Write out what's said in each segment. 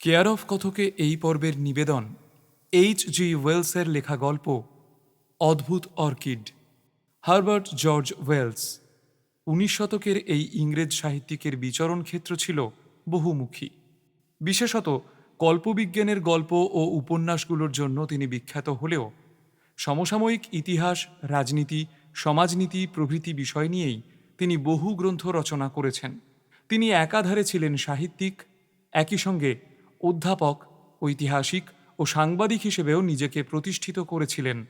Care of কথকে এই পর্বের নিবেদন এইচ জি ওয়েলসের লেখা গল্প, অদ্ভুত অর্কিড হার্বার্ট জর্জ ওয়েলস উনিশ শতকের এই ইংরেজ সাহিত্যিকের বিচরণ ক্ষেত্র ছিল বহুমুখী। বিশেষত কল্পবিজ্ঞানের গল্প ও উপন্যাসগুলোর জন্য তিনি বিখ্যাত হলেও, সমসাময়িক ইতিহাস, রাজনীতি, সমাজনীতি প্রভৃতি বিষয় নিয়েই তিনি বহু গ্রন্থ রচনা করেছেন। তিনি একাধারে ছিলেন সাহিত্যিক, একই সঙ্গে অধ্যাপক, ঐতিহাসিক ও সাংবাদিক হিসেবেও নিজেকে প্রতিষ্ঠিত করেছিলেন।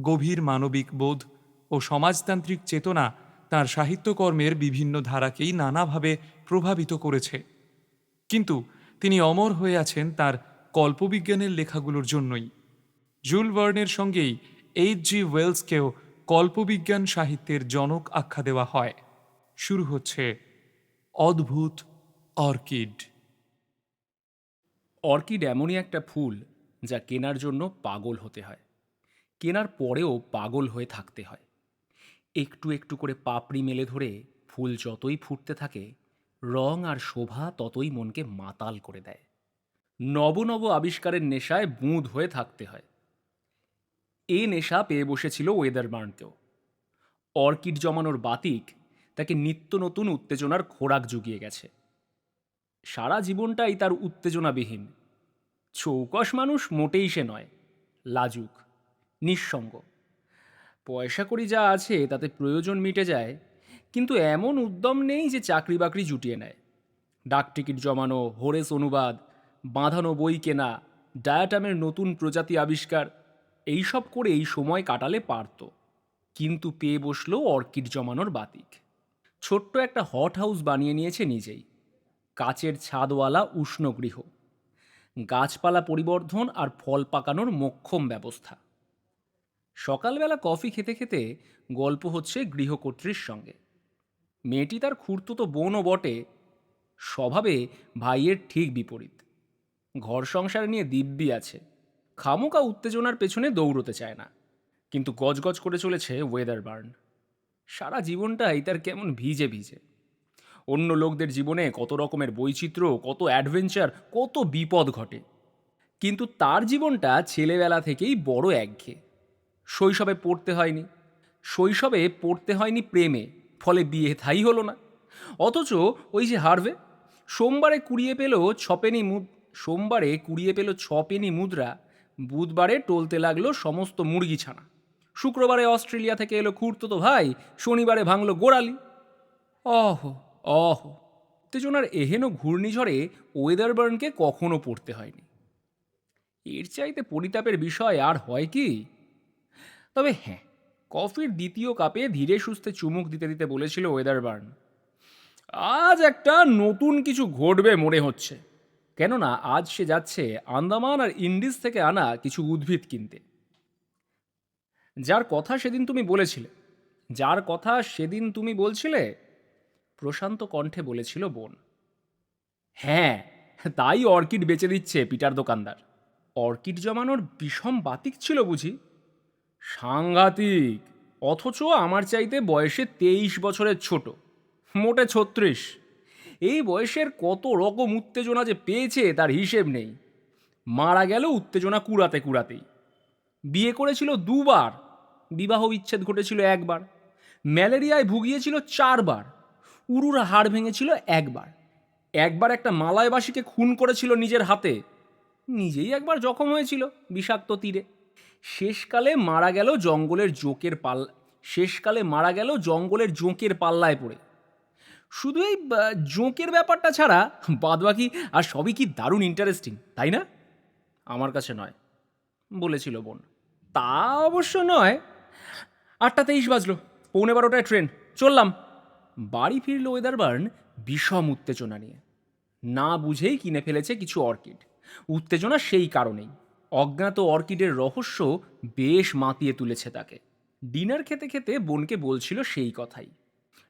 গভীর মানবিক বোধ ও সমাজতান্ত্রিক চেতনা তার সাহিত্যকর্মের বিভিন্ন ধারাকেই নানাভাবে প্রভাবিত করেছে। কিন্তু তিনি অমর হয়ে আছেন তার কল্পবিজ্ঞানের লেখাগুলোর জন্যই। জুল ভার্নের সঙ্গেই এইচ জি ওয়েলসকেও কল্পবিজ্ঞান সাহিত্যের জনক আখ্যা দেওয়া হয়। শুরু হচ্ছে অদ্ভুত অর্কিড। অর্কিড এমনই একটা ফুল যা কেনার জন্য পাগল হতে হয়। কেনার পরেও পাগল হয়ে থাকতে হয়। একটু একটু করে পাপড়ি মেলে ধরে ফুল যতই ফুটতে থাকে, রং আর শোভা ততই মনকে মাতাল করে দেয়। নব নব আবিষ্কারের নেশায় বুঁদ হয়ে থাকতে হয়। এ নেশা পেয়ে বসেছিল ওয়েদারবার্নকেও। অর্কিড জমানোর বাতিক তাকে নিত্য নতুন উত্তেজনার খোরাক জুগিয়ে গেছে। সারা জীবনটাই তার উত্তেজনাবিহীন। চৌকস মানুষ মোটেই সে নয়, লাজুক, নিঃসঙ্গ। পয়সা করি যা আছে তাতে প্রয়োজন মিটে যায়, কিন্তু এমন উদ্যম নেই যে চাকরি বাকরি জুটিয়ে নেয়। ডাক টিকিট জমানো, হোরেস অনুবাদ, বাঁধানো বই কেনা, ডায়াটামের নতুন প্রজাতি আবিষ্কার, এইসব করে এই সময় কাটালে পারত, কিন্তু পেয়ে বসল অর্কিড জমানোর বাতিক। ছোট্ট একটা হট হাউস বানিয়ে নিয়েছে নিজেই। কাচের ছাদওয়ালা উষ্ণ গৃহ। গাছপালা পরিবর্ধন আর ফল পাকানোর মোক্ষম ব্যবস্থা। সকালবেলা কফি খেতে খেতে গল্প হচ্ছে গৃহকর্ত্রীর সঙ্গে। মেয়েটি তার খুঁড়তুতো বোনও বটে, স্বভাবে ভাইয়ের ঠিক বিপরীত। ঘর সংসার নিয়ে দিব্যি আছে খামোকা উত্তেজনার পেছনে দৌড়তে চায় না, কিন্তু গজগজ করে চলেছে ওয়েদার বার্ন সারা জীবনটাই তার কেমন ভিজে ভিজে। অন্য লোকদের জীবনে কত রকমের বৈচিত্র্য, কত অ্যাডভেঞ্চার কত বিপদ ঘটে। কিন্তু তার জীবনটা ছেলেবেলা থেকেই বড় একঘেয়ে। শৈশবে পড়তে হয়নি। শৈশবে পড়তে হয়নি প্রেমে, ফলে বিয়ে থাই হলো না। অথচ ওই যে হারভে, সোমবারে কুড়িয়ে পেল ছপেনি মুদ, সোমবারে কুড়িয়ে পেল ছপেনি মুদ্রা, বুধবারে টলতে লাগল সমস্ত মুরগি ছানা। শুক্রবারে অস্ট্রেলিয়া থেকে এলো খুঁড়তো তো ভাই, শনিবারে ভাঙলো গোড়ালি। অহ! অহ, উত্তেজনার এহেন ঘূর্ণিঝড়ে ওয়েদারবার্নকে কখনো পড়তে হয়নি। এর চাইতে পরিতাপের বিষয় আর হয় কি? তবে হ্যাঁ কফির দ্বিতীয় কাপে ধীরে সুস্থে চুমুক দিতে দিতে বলেছিল ওয়েদারবার্ন আজ একটা নতুন কিছু ঘটবে মনে হচ্ছে। কেননা আজ সে যাচ্ছে আন্দামান আর ইন্ডিজ থেকে আনা কিছু উদ্ভিদ কিনতে। যার কথা সেদিন তুমি বলেছিলে। যার কথা সেদিন তুমি বলছিলে প্রশান্ত কণ্ঠে বলেছিল বোন। হ্যাঁ তাই অর্কিড বেচে দিচ্ছে পিটার দোকানদার। অর্কিড জমানোর বিষম বাতিক ছিল বুঝি? সাংঘাতিক, অথচ আমার চাইতে বয়সে তেইশ বছরের ছোট, মোটে ছত্রিশ। এই বয়সের কত রকম উত্তেজনা যে পেয়েছে তার হিসেব নেই। মারা গেল উত্তেজনা কুড়াতে কুড়াতেই। বিয়ে করেছিল দুবার, বিবাহ বিচ্ছেদ ঘটেছিল একবার, ম্যালেরিয়ায় ভুগিয়েছিল চারবার। উরুর হাড় ভেঙেছিল একবার। একবার একটা মালয়বাসীকে খুন করেছিল নিজের হাতে। নিজেই একবার জখম হয়েছিল বিষাক্ত তীরে। শেষকালে মারা গেল জঙ্গলের জোঁকের পাল, শেষকালে মারা গেল জঙ্গলের জোঁকের পাল্লায় পড়ে। শুধু এই জোঁকের ব্যাপারটা ছাড়া বাদবাকি আর সবই কি দারুণ ইন্টারেস্টিং তাই না? আমার কাছে নয়, বলেছিল বোন। তা অবশ্য নয়। আটটা তেইশ বাজলো, পৌনে বারোটায় ট্রেন। চললাম। বাড়ি ফিরল ওয়েদারবার্ন বিষম উত্তেজনা নিয়ে। না বুঝেই কিনে ফেলেছে কিছু অর্কিড। উত্তেজনা সেই কারণেই। অজ্ঞাত অর্কিডের রহস্য বেশ মাতিয়ে তুলেছে তাকে। ডিনার খেতে খেতে বোনকে বলছিল সেই কথাই।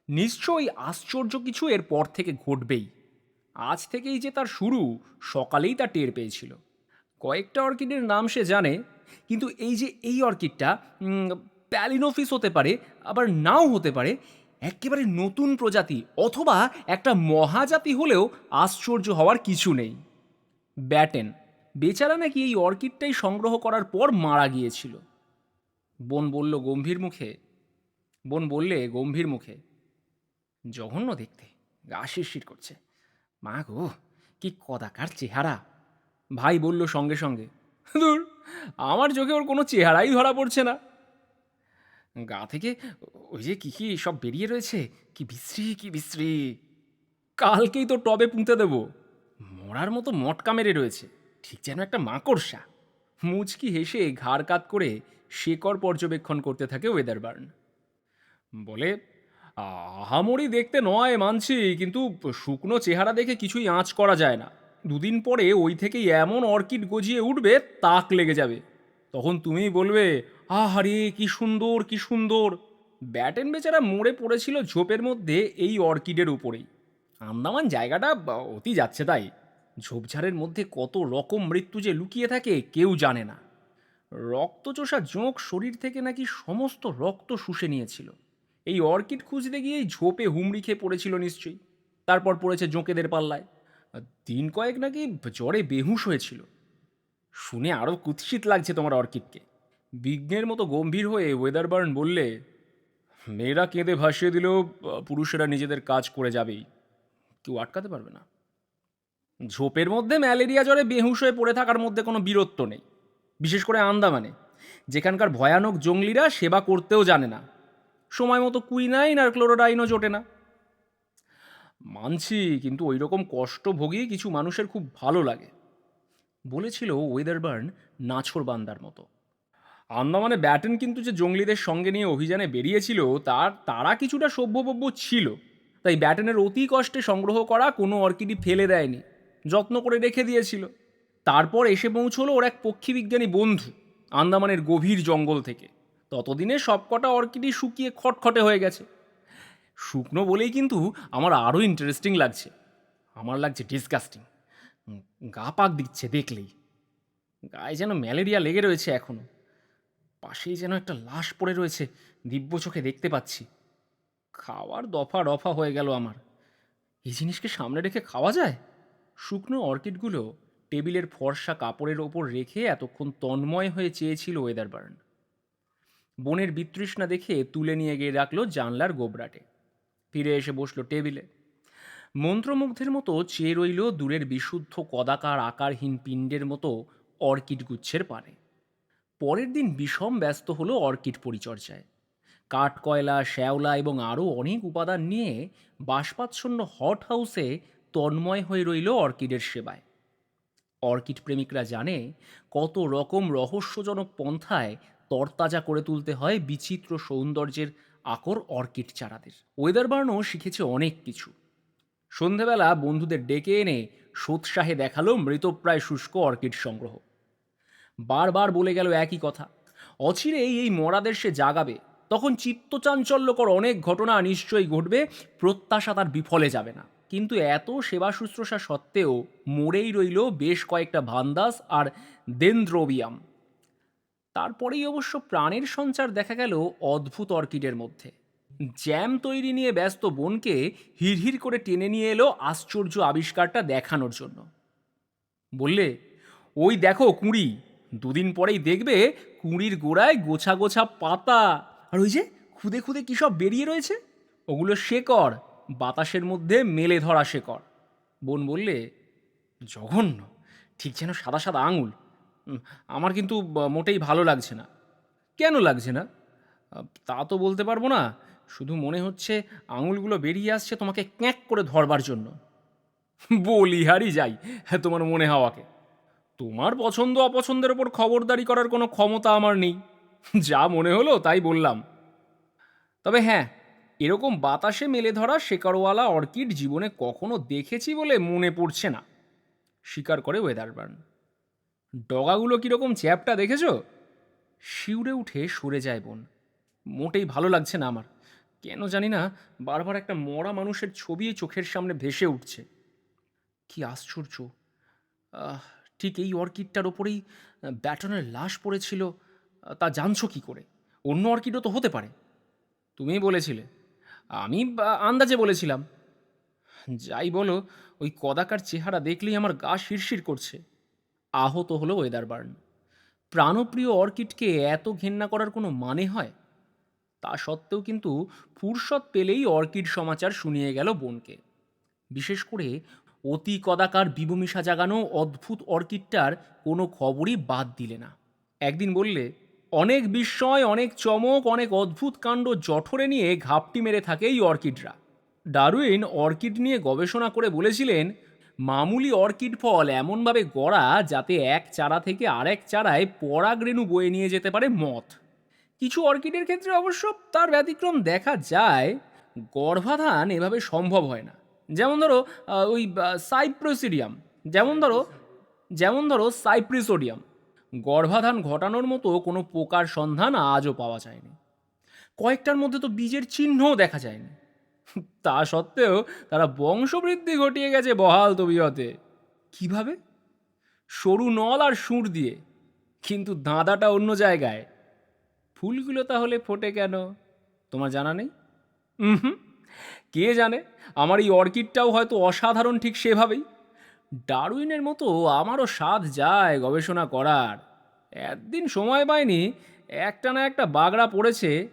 নিশ্চয়ই আশ্চর্য কিছু এর পর থেকে ঘটবেই। আজ থেকেই যে তার শুরু, সকালেই তা টের পেয়েছিল। কয়েকটা অর্কিডের নাম সে জানে, কিন্তু এই যে এই অর্কিডটা প্যালিনোফিস হতে পারে, আবার নাও হতে পারে একেবারে নতুন প্রজাতি অথবা একটা মহাজাতি হলেও আশ্চর্য হওয়ার কিছু নেই। ব্যাটেন, বেচারা নাকি এই অর্কিডটাই সংগ্রহ করার পর মারা গিয়েছিল। বোন বলল গম্ভীর মুখে, বোন বললে গম্ভীর মুখে, জঘন্য দেখতে, গা শিরশির করছে। মা গো, কি কদাকার চেহারা। ভাই বলল সঙ্গে সঙ্গে, দূর, আমার চোখে ওর কোনো চেহারাই ধরা পড়ছে না। গা থেকে ওই যে কি কি সব বেরিয়ে রয়েছে? কি বিশ্রী কি বিশ্রী। কালকেই তো টবে পুঁতে দেবো। মরার মতো মটকা মেরে রয়েছে। ঠিক যেন একটা মাকড়সা। মুচকি হেসে ঘাড় কাত করে শেকড় পর্যবেক্ষণ করতে থাকে ওয়েদারবার্ন। বলে, আহামরি দেখতে নয় মানছি, কিন্তু শুকনো চেহারা দেখে কিছুই আঁচ করা যায় না। দুদিন পরে ওই থেকেই এমন অর্কিড গজিয়ে উঠবে, তাক লেগে যাবে। তখন তুমি বলবে, আহারে, কি সুন্দর কি সুন্দর। ব্যাটেন বেচারা মরে পড়েছিল ঝোপের মধ্যে এই অর্কিডের উপরেই। আন্দামান জায়গাটা অতি যাচ্ছে তাই। ঝোপঝাড়ের মধ্যে কত রকম মৃত্যু যে লুকিয়ে থাকে, কেউ জানে না। রক্তচোষা জোঁক শরীর থেকে নাকি সমস্ত রক্ত শুষে নিয়েছিল। এই অর্কিড খুঁজতে গিয়েই ঝোপে হুমড়ি খেয়ে পড়েছিল নিশ্চয়ই। তারপর পড়েছে জোঁকেদের পাল্লায়। দিন কয়েক নাকি জ্বরে বেহুশ হয়েছিল। শুনে আরও কুৎসিত লাগছে তোমার অর্কিডকে। বিজ্ঞের মতো গম্ভীর হয়ে ওয়েদারবার্ন বললে, মেয়েরা কেঁদে ভাসিয়ে দিলেও পুরুষেরা নিজেদের কাজ করে যাবেই। কেউ আটকাতে পারবে না। ঝোপের মধ্যে ম্যালেরিয়া জ্বরে বেহুশ হয়ে পড়ে থাকার মধ্যে কোনো বীরত্ব নেই। বিশেষ করে আন্দামানে, যেখানকার ভয়ানক জঙ্গলিরা সেবা করতেও জানে না। সময় মতো কুইনাইন আর ক্লোরোডাইনও জোটে না। মানছি, কিন্তু ওই রকম কষ্ট ভোগিয়ে কিছু মানুষের খুব ভালো লাগে। বলেছিল ওয়েদারবার্ন নাছর বান্দার মতো। আন্দামানে ব্যাটেন কিন্তু যে জঙ্গলিদের সঙ্গে নিয়ে অভিযানে বেরিয়েছিল, তার, তারা কিছুটা সভ্যপব্য ছিল। তাই ব্যাটেনের অতি কষ্টে সংগ্রহ করা কোনো অর্কিডই ফেলে দেয়নি, যত্ন করে রেখে দিয়েছিল। তারপর এসে পৌঁছলো ওর এক পক্ষীবিজ্ঞানী বন্ধু, আন্দামানের গভীর জঙ্গল থেকে। ততদিনে সবকটা অর্কিডই শুকিয়ে খটখটে হয়ে গেছে। শুকনো বলেই কিন্তু আমার আরও ইন্টারেস্টিং লাগছে। আমার লাগছে ডিসগাস্টিং গা পাক দিচ্ছে দেখলেই। গায়ে যেন ম্যালেরিয়া লেগে রয়েছে এখনও। পাশেই যেন একটা লাশ পড়ে রয়েছে, দিব্য চোখে দেখতে পাচ্ছি। খাওয়ার দফা রফা হয়ে গেল আমার। এই জিনিসকে সামনে রেখে খাওয়া যায়? শুকনো অর্কিডগুলো টেবিলের ফর্সা কাপড়ের ওপর রেখে এতক্ষণ তন্ময় হয়ে চেয়েছিল ওয়েদারবার্ন বনের বিতৃষ্ণা দেখে তুলে নিয়ে গিয়ে রাখল জানলার গোবরাটে। ফিরে এসে বসল টেবিলে। মন্ত্রমুগ্ধের মতো চেয়ে রইল দূরের বিশুদ্ধ কদাকার আকারহীন পিণ্ডের মতো অর্কিড গুচ্ছের পানে। পরের দিন বিষম ব্যস্ত হলো অর্কিড পরিচর্যায়। কাঠ কয়লা শ্যাওলা এবং আরও অনেক উপাদান নিয়ে বাষ্পাচ্ছন্ন হট হাউসে তন্ময় হয়ে রইল অর্কিডের সেবায়। অর্কিড প্রেমিকরা জানে কত রকম রহস্যজনক পন্থায় তরতাজা করে তুলতে হয় বিচিত্র সৌন্দর্যের আকর অর্কিড চারাদের। ওয়েদার বার্নও শিখেছে অনেক কিছু। সন্ধেবেলা বন্ধুদের ডেকে এনে সোৎসাহে দেখাল মৃতপ্রায় শুষ্ক অর্কিড সংগ্রহ। বারবার বলে গেল একই কথা, অচিরেই এই মরাদের সে জাগাবে, তখন চিত্তচাঞ্চল্যকর অনেক ঘটনা নিশ্চয়ই ঘটবে, প্রত্যাশা তার বিফলে যাবে না। কিন্তু এত সেবা শুশ্রূষা সত্ত্বেও মরেই রইল বেশ কয়েকটা ভান্দাস আর দেন্দ্রোবিয়াম। তারপরেই অবশ্য প্রাণের সঞ্চার দেখা গেল অদ্ভুত অর্কিডের মধ্যে। জ্যাম তৈরি নিয়ে ব্যস্ত বোনকে হিড়হিড় করে টেনে নিয়ে এলো আশ্চর্য আবিষ্কারটা দেখানোর জন্য। বললে, ওই দেখো কুঁড়ি। দুদিন পরেই দেখবে কুঁড়ির গোড়ায় গোছা গোছা পাতা। আর ওই যে খুদে খুদে কী সব বেরিয়ে রয়েছে? ওগুলো শেকড়। বাতাসের মধ্যে মেলে ধরা শেকড়। বোন বললে, জঘন্য। ঠিক যেন সাদা সাদা আঙুল। আমার কিন্তু মোটেই ভালো লাগছে না। কেন লাগছে না? তা তো বলতে পারব না। শুধু মনে হচ্ছে আঙুলগুলো বেরিয়ে আসছে তোমাকে ক্যাঁক করে ধরবার জন্য। বলি হারি যাই হ্যাঁ তোমার মনে হওয়াকে। তোমার পছন্দ অপছন্দের ওপর খবরদারি করার কোনো ক্ষমতা আমার নেই। যা মনে হলো তাই বললাম। তবে হ্যাঁ এরকম বাতাসে মেলে ধরা শেকড়ওয়ালা অর্কিড জীবনে কখনো দেখেছি বলে মনে পড়ছে না। স্বীকার করে ওয়েদারবার্ন ডগাগুলো কীরকম চ্যাপটা দেখেছ? শিউরে উঠে সরে যায় বোন। মোটেই ভালো লাগছে না আমার। কেন জানি না, বারবার একটা মরা মানুষের ছবি চোখের সামনে ভেসে উঠছে। কি আশ্চর্য। ঠিক এই অর্কিডটার ওপরেই ব্যাটনের লাশ পড়েছিল তা জানছো কি করে? অন্য অর্কিডও তো হতে পারে। তুমি বলেছিলে। আমি আন্দাজে বলেছিলাম। যাই বলো, ওই কদাকার চেহারা দেখলেই আমার গা শিরশির করছে। আহত হলো ওয়েদারবার্ন। প্রাণপ্রিয় অর্কিডকে এত ঘেন্না করার কোনো মানে হয়? তা সত্ত্বেও কিন্তু ফুরসত পেলেই অর্কিড সমাচার শুনিয়ে গেল বোনকে। বিশেষ করে অতি কদাকার বিবমিশা জাগানো অদ্ভুত অর্কিডটার কোনো খবরই বাদ দিলে না। একদিন বললে, অনেক বিস্ময়, অনেক চমক, অনেক অদ্ভুত কাণ্ড জঠরে নিয়ে ঘাপটি মেরে থাকে এই অর্কিডরা। ডারুইন অর্কিড নিয়ে গবেষণা করে বলেছিলেন, মামুলি অর্কিড ফল এমনভাবে গড়া যাতে এক চারা থেকে আরেক চারায় পরাগরেণু বয়ে নিয়ে যেতে পারে মথ। কিছু অর্কিডের ক্ষেত্রে অবশ্য তার ব্যতিক্রম দেখা যায়, গর্ভাধান এভাবে সম্ভব হয় না। যেমন ধরো ওই সাইপ্রোসিডিয়াম। যেমন ধরো যেমন ধরো সাইপ্রিসোডিয়াম। গর্ভাধান ঘটানোর মতো কোনো পোকার সন্ধান আজও পাওয়া যায়নি। কয়েকটার মধ্যে তো বীজের চিহ্নও দেখা যায়নি। তা সত্ত্বেও তারা বংশবৃদ্ধি ঘটিয়ে গেছে বহাল তবিয়তে। কীভাবে? সরু নল আর সুর দিয়ে। কিন্তু দাঁদাটা অন্য জায়গায়। ফুলগুলো তাহলে ফোটে কেন? তোমার জানা নেই? হুম। কে জানে? আমার এই অর্কিডটাও হয়তো অসাধারণ ঠিক সেভাবেই। ডারউইনের মতো আমারও স্বাদ যায় গবেষণা করার। একদিন সময় পাইনি একটা না একটা বাগড়া পড়েছে।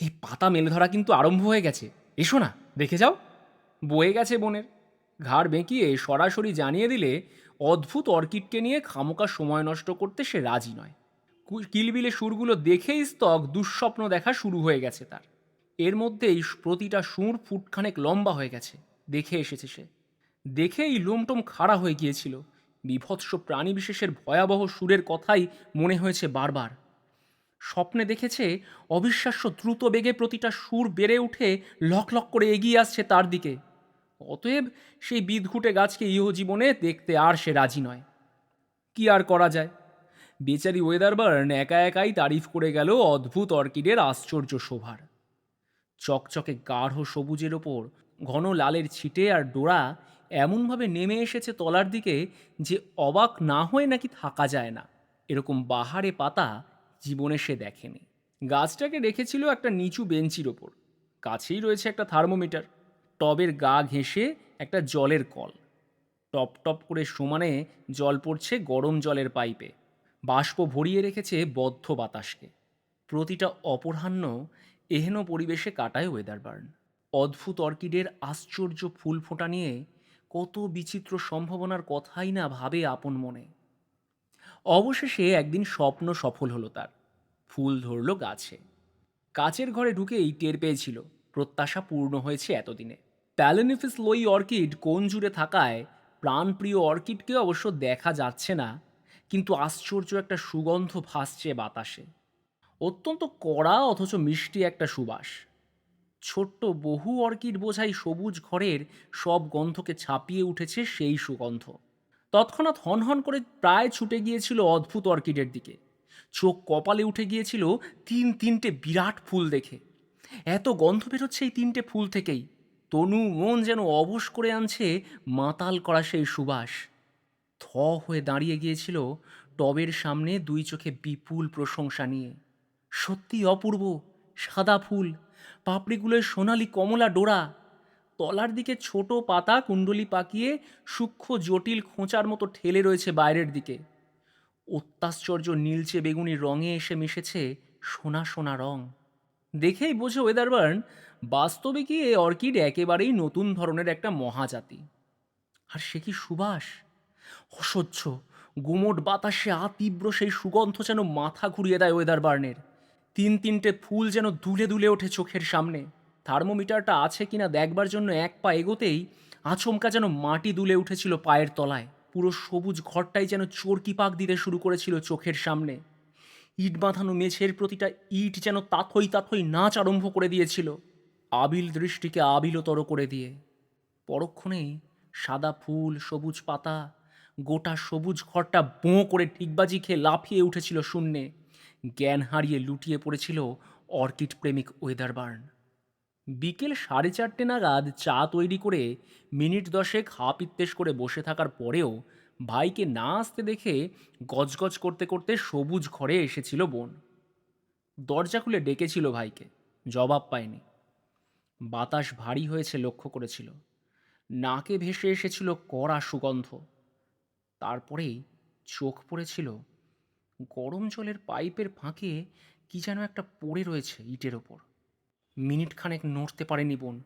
এই পাতা মেলে ধরা কিন্তু আরম্ভ হয়ে গেছে। এসো না দেখে যাও। বয়ে গেছে বনের। ঘাড় বেঁকিয়ে সরাসরি জানিয়ে দিলে অদ্ভুত অর্কিডকে নিয়ে খামোকা সময় নষ্ট করতে সে রাজি নয়। কিলবিলে সুরগুলো দেখেই স্তক দুঃস্বপ্ন দেখা শুরু হয়ে গেছে তার। এর মধ্যেই প্রতিটা সুর ফুটখানেক লম্বা হয়ে গেছে, দেখে এসেছে সে। দেখেই লোমটোম খাড়া হয়ে গিয়েছিল। বিভৎস প্রাণী বিশেষের ভয়াবহ সুরের কথাই মনে হয়েছে বারবার। স্বপ্নে দেখেছে অবিশ্বাস্য দ্রুত বেগে প্রতিটা সুর বেড়ে উঠে লক লক করে এগিয়ে আসছে তার দিকে। অতএব সেই বিদঘুটে গাছকে ইহ জীবনে দেখতে আর সে রাজি নয়। কি আর করা যায়? বেচারি ওয়েদারবার্ন একা একাই তারিফ করে গেল অদ্ভুত অর্কিডের আশ্চর্য শোভার। চকচকে গাঢ় সবুজের ওপর, ঘন লালের ছিটে আর ডোরা এমনভাবে নেমে এসেছে তলার দিকে যে অবাক না হয়ে নাকি থাকা যায় না। এরকম বাহারে পাতা জীবনে সে দেখেনি। গাছটাকে রেখেছিল একটা নিচু বেঞ্চির ওপর। কাছেই রয়েছে একটা থার্মোমিটার। টবের গা ঘেঁষে একটা জলের কল। টপ টপ করে সমানে জল পড়ছে গরম জলের পাইপে। বাষ্প ভরিয়ে রেখেছে বদ্ধ বাতাসকে। প্রতিটা অপরাহ্ন এহেন পরিবেশে কাটায় ওয়েদারবার্ন অদ্ভুত অর্কিডের আশ্চর্য ফুল ফোঁটা নিয়ে কত বিচিত্র সম্ভাবনার কথাই না ভাবে আপন মনে। অবশেষে একদিন স্বপ্ন সফল হলো তার। ফুল ধরল গাছে। কাচের ঘরে ঢুকেই টের পেয়েছিল, প্রত্যাশা পূর্ণ হয়েছে এতদিনে। প্যালেনিফিস লই অর্কিড কোন জুড়ে থাকায় প্রাণপ্রিয় অর্কিডকে অবশ্য দেখা যাচ্ছে না কিন্তু আশ্চর্য একটা সুগন্ধ ভাসছে বাতাসে। অত্যন্ত কড়া অথচ মিষ্টি একটা সুবাস। ছোট্ট বহু অর্কিড বোঝাই সবুজ ঘরের সব গন্ধকে ছাপিয়ে উঠেছে সেই সুগন্ধ। তৎক্ষণাৎ হনহন করে প্রায় ছুটে গিয়েছিল অদ্ভুত অর্কিডের দিকে। চোখ কপালে উঠে গিয়েছিল তিন তিনটে বিরাট ফুল দেখে। এত গন্ধ বেরোচ্ছে এই তিনটে ফুল থেকেই। তনু মন যেন অবশ করে আনছে মাতাল করা সেই সুবাস। থ হয়ে দাঁড়িয়ে গিয়েছিল টবের সামনে দুই চোখে বিপুল প্রশংসা নিয়ে। সত্যি অপূর্ব, সাদা ফুল পাপড়িগুলোয় সোনালি কমলা ডোরা। তলার দিকে ছোট পাতা কুণ্ডলি পাকিয়ে সূক্ষ্ম জটিল খোঁচার মতো ঠেলে রয়েছে বাইরের দিকে। অত্যাশ্চর্য নীলচে বেগুনি রঙে এসে মিশেছে সোনা সোনা রং। দেখেই বোঝে ওয়েদারবার্ন বাস্তবে কি এ অর্কিড একেবারেই নতুন ধরনের একটা মহাজাতি। আর সে কি সুবাস? অসহ্য। গুমোট বাতাসে আতীব্র সেই সুগন্ধ যেন মাথা ঘুরিয়ে দেয় ওয়েদার বার্নের। তিন তিনটে ফুল যেন দুলে দুলে ওঠে চোখের সামনে। থার্মোমিটারটা আছে কিনা দেখবার জন্য এক পা এগোতেই আচমকা যেন মাটি দুলে উঠেছিল পায়ের তলায়। পুরো সবুজ ঘরটাই যেন চরকি পাক দিতে শুরু করেছিল চোখের সামনে। ইট বাঁধানো মেঝের প্রতিটা ইট যেন তাথই তাথই নাচ আরম্ভ করে দিয়েছিল। আবিল দৃষ্টিকে আবিলতর করে দিয়ে। পরক্ষণেই সাদা ফুল, সবুজ পাতা গোটা সবুজ ঘরটা বোঁ করে ঠিকবাজি খেয়ে লাফিয়ে উঠেছিল শূন্যে। জ্ঞান হারিয়ে লুটিয়ে পড়েছিল অর্কিড প্রেমিক ওয়েদারবার্ন বিকেল সাড়ে চারটে নাগাদ চা তৈরি করে মিনিট দশেক হাপ ইত্তেশ করে বসে থাকার পরেও ভাইকে না আসতে দেখে গজগজ করতে করতে সবুজ ঘরে এসেছিল বোন। দরজা খুলে ডেকেছিল ভাইকে, জবাব পায়নি। বাতাস ভারী হয়েছে লক্ষ্য করেছিল। নাকে ভেসে এসেছিল কড়া সুগন্ধ। তারপরেই চোখ পড়েছিল গরম জলের পাইপের ফাঁকে কি যেন একটা পড়ে রয়েছে ইটের ওপর। মিনিট খানেক নড়তে পারেনি বোন।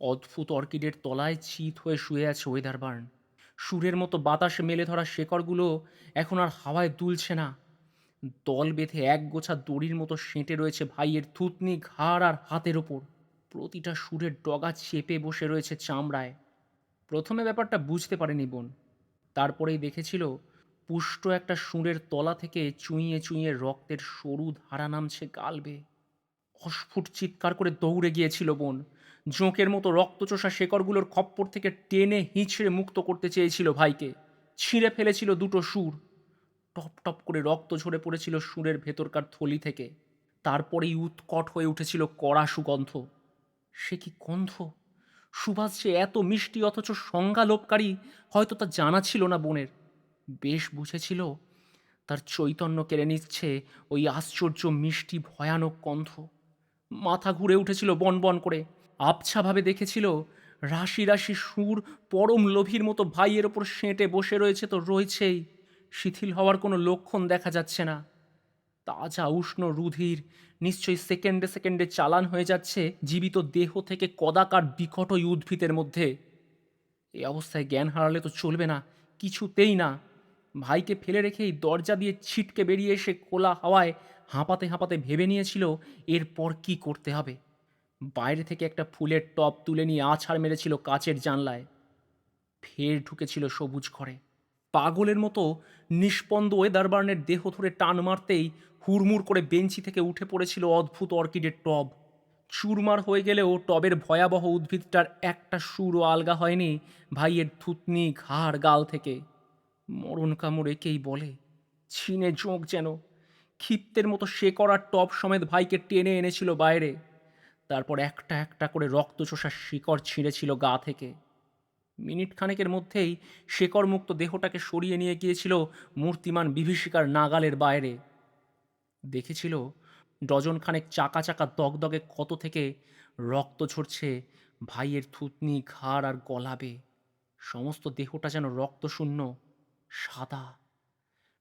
অদ্ভুত অর্কিডের তলায় চিত হয়ে শুয়ে আছে ওয়েদার বার্ন। সুরের মতো বাতাসে মেলে ধরা শেকড়গুলো এখন আর হাওয়ায় দুলছে না। দল বেঁধে এক গোছা দড়ির মতো সেঁটে রয়েছে ভাইয়ের থুতনি ঘাড় আর হাতের ওপর। প্রতিটা সুরের ডগা চেপে বসে রয়েছে চামড়ায়। প্রথমে ব্যাপারটা বুঝতে পারেনি বোন। তারপরেই দেখেছিল, পুষ্ট একটা সুরের তলা থেকে চুইয়ে চুইয়ে রক্তের সরু ধারা নামছে গালবে। অস্ফুট চিৎকার করে দৌড়ে গিয়েছিল বোন। জোঁকের মতো রক্তচোষা শেকড়গুলোর খপ্পর থেকে টেনে হিঁচড়ে মুক্ত করতে চেয়েছিল ভাইকে। ছিঁড়ে ফেলেছিল দুটো সুর। টপ টপ করে রক্ত ঝরে পড়েছিল সুরের ভেতরকার থলি থেকে। তারপরেই উৎকট হয়ে উঠেছিল কড়া সুগন্ধ। সে কি গন্ধ? সুভাষ যে এত মিষ্টি অথচ সংজ্ঞালোপকারী হয়তো তা জানা ছিল না বোনের। বেশ বুঝেছিল, তার চৈতন্য কেড়ে নিচ্ছে ওই আশ্চর্য মিষ্টি ভয়ানক গন্ধ। মাথা ঘুরে উঠেছিল বন বন করে। আবছাভাবে দেখেছিল, রাশি রাশি সুর পরম লোভীর মতো ভাইয়ের ওপর সেঁটে বসে রয়েছে তো রয়েছেই। শিথিল হওয়ার কোনো লক্ষণ দেখা যাচ্ছে না। তাজা উষ্ণ রুধির নিশ্চয়ই সেকেন্ডে সেকেন্ডে চালান হয়ে যাচ্ছে, জীবিত দেহ থেকে কদাকার বিকট ওই উদ্ভিদের মধ্যে। এই অবস্থায় জ্ঞান হারালে তো চলবে না, কিছুতেই না। ভাইকে ফেলে রেখেই দরজা দিয়ে ছিটকে বেরিয়ে এসে খোলা হাওয়ায় হাঁপাতে হাঁপাতে ভেবে নিয়েছিল, এরপর কি করতে হবে? বাইরে থেকে একটা ফুলের টব তুলে নিয়ে আছাড় মেরেছিল কাচের জানলায়। ফের ঢুকেছিল সবুজ ঘরে। পাগলের মতো নিষ্পন্দ ওয়েদারবার্নের দেহ ধরে টান মারতেই হুড়মুড় করে বেঞ্চি থেকে উঠে পড়েছিল অদ্ভুত অর্কিডের টব। চুরমার হয়ে গেলেও টবের ভয়াবহ উদ্ভিদটার একটা সুরও আলগা হয়নি ভাইয়ের থুতনি ঘাড় গাল থেকে। মরণ কামড় একেই বলে, ছিনে জোঁক যেন। ক্ষিপ্তের মতো সে করার টব সমেত ভাইকে টেনে এনেছিল বাইরে। তারপর একটা একটা করে রক্তচোষা শিকড় ছিঁড়েছিল গা থেকে। মিনিট খানেকের মধ্যেই শেকড়মুক্ত দেহটাকে সরিয়ে নিয়ে গিয়েছিল মূর্তিমান বিভীষিকার নাগালের বাইরে। দেখেছিল ডজন খানেক চাকা চাকা দগদগে ক্ষত থেকে রক্ত ঝরছে ভাইয়ের থুতনি, ঘাড় আর গলাবে সমস্ত দেহটা যেন রক্তশূন্য, সাদা।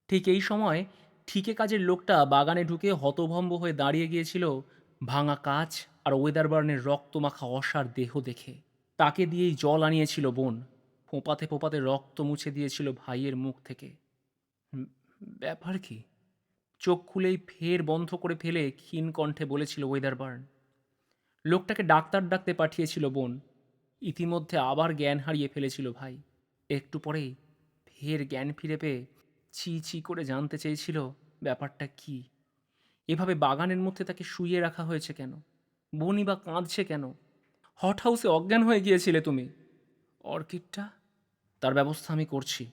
ঠিক এই সময় ঠিকে কাজের লোকটা বাগানে ঢুকে হতভম্ব হয়ে দাঁড়িয়ে গিয়েছিল ভাঙা কাচ আর ওয়েদারবার্নের রক্তমাখা অসার দেহ দেখে। তাকে দিয়েই জল আনিয়েছিল বোন। ফোঁপাতে ফোঁপাতে রক্ত মুছে দিয়েছিল ভাইয়ের মুখ থেকে। ব্যাপার কি? চোখ খুলেই ফের বন্ধ করে ফেলে ক্ষীণ কণ্ঠে বলেছিল ওয়েদারবার্ন লোকটাকে ডাক্তার ডাকতে পাঠিয়েছিল বোন। ইতিমধ্যে আবার জ্ঞান হারিয়ে ফেলেছিল ভাই। একটু পরেই ফের জ্ঞান ফিরে পেয়ে চি চি করে জানতে চেয়েছিল ব্যাপারটা কি। এভাবে বাগানের মধ্যে তাকে শুইয়ে রাখা হয়েছে কেন? বনি বা কাঁদছে কেন? হট হাউসে অজ্ঞান হয়ে গিয়েছিলে তুমি। অর্কিডটা? তার ব্যবস্থা আমি করছি।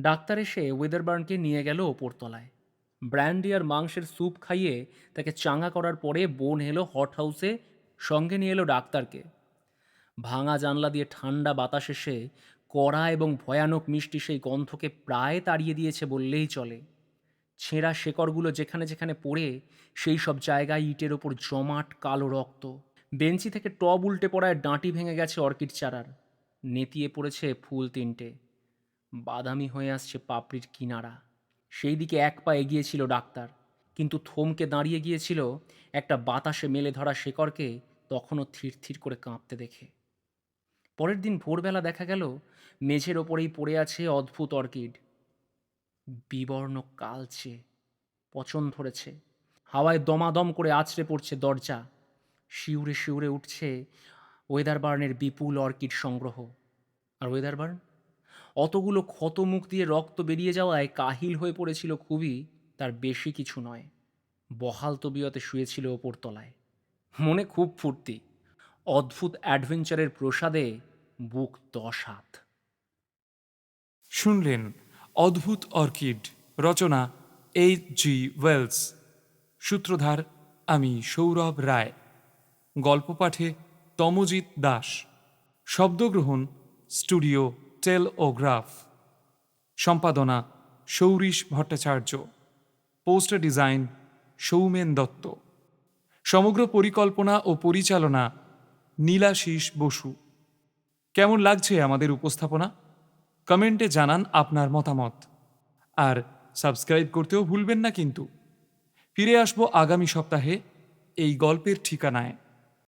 ডাক্তার এসে ওয়েদারবার্নকে নিয়ে গেল ওপরতলায়। ব্র্যান্ডি আর মাংসের স্যুপ খাইয়ে তাকে চাঙ্গা করার পরে বোন এলো হট হাউসে সঙ্গে নিয়ে এলো ডাক্তারকে। ভাঙা জানলা দিয়ে ঠান্ডা বাতাস এসে কড়া এবং ভয়ানক মিষ্টি সেই গন্ধকে প্রায় তাড়িয়ে দিয়েছে বললেই চলে। ছেঁড়া শেকড়গুলো যেখানে যেখানে পড়ে, সেই সব জায়গায় ইটের ওপর জমাট কালো রক্ত। বেঞ্চি থেকে টব উল্টে পড়ায় ডাঁটি ভেঙে গেছে অর্কিড চারার। নেতিয়ে পড়েছে ফুল তিনটে। বাদামি হয়ে আসছে পাপড়ির কিনারা। সেই দিকে এক পা এগিয়েছিল ডাক্তার। কিন্তু থমকে দাঁড়িয়ে গিয়েছিল একটা বাতাসে মেলে ধরা শেকড়কে তখনও থির থির করে কাঁপতে দেখে। পরের দিন ভোরবেলা দেখা গেল, মেঝের ওপরেই পড়ে আছে অদ্ভুত অর্কিড। বিবর্ণ কালচে, পচন ধরেছে। হাওয়ায় দমাদম করে আছড়ে পড়ছে দরজা। শিউরে শিউরে উঠছে ওয়েদারবার্নের বিপুল অর্কিড সংগ্রহ। আর ওয়েদারবার্ন? অতগুলো ক্ষত মুখ দিয়ে রক্ত বেরিয়ে যাওয়ায় কাহিল হয়ে পড়েছিল খুবই, তার বেশি কিছু নয়। বহাল তবিয়তে শুয়েছিল ওপর তলায় মনে খুব ফুর্তি। অদ্ভুত অ্যাডভেঞ্চারের প্রসাদে বুক দশ হাত শুনলেন অদ্ভুত অর্কিড, রচনা এইচ জি ওয়েলস। সূত্রধার, আমি সৌরভ রায়। গল্প পাঠে তমজিৎ দাস। শব্দগ্রহণ, স্টুডিও টেল ও গ্রাফ সম্পাদনা সৌরিশ ভট্টাচার্য, পোস্টার ডিজাইন সৌমেন দত্ত। সমগ্র পরিকল্পনা ও পরিচালনা নীলাশিস বসু। কেমন লাগছে আমাদের উপস্থাপনা? কমেন্টে জানান আপনার মতামত। আর সাবস্ক্রাইব করতেও ভুলবেন না কিন্তু। ফিরে আসব আগামী সপ্তাহে এই গল্পের ঠিকানায়।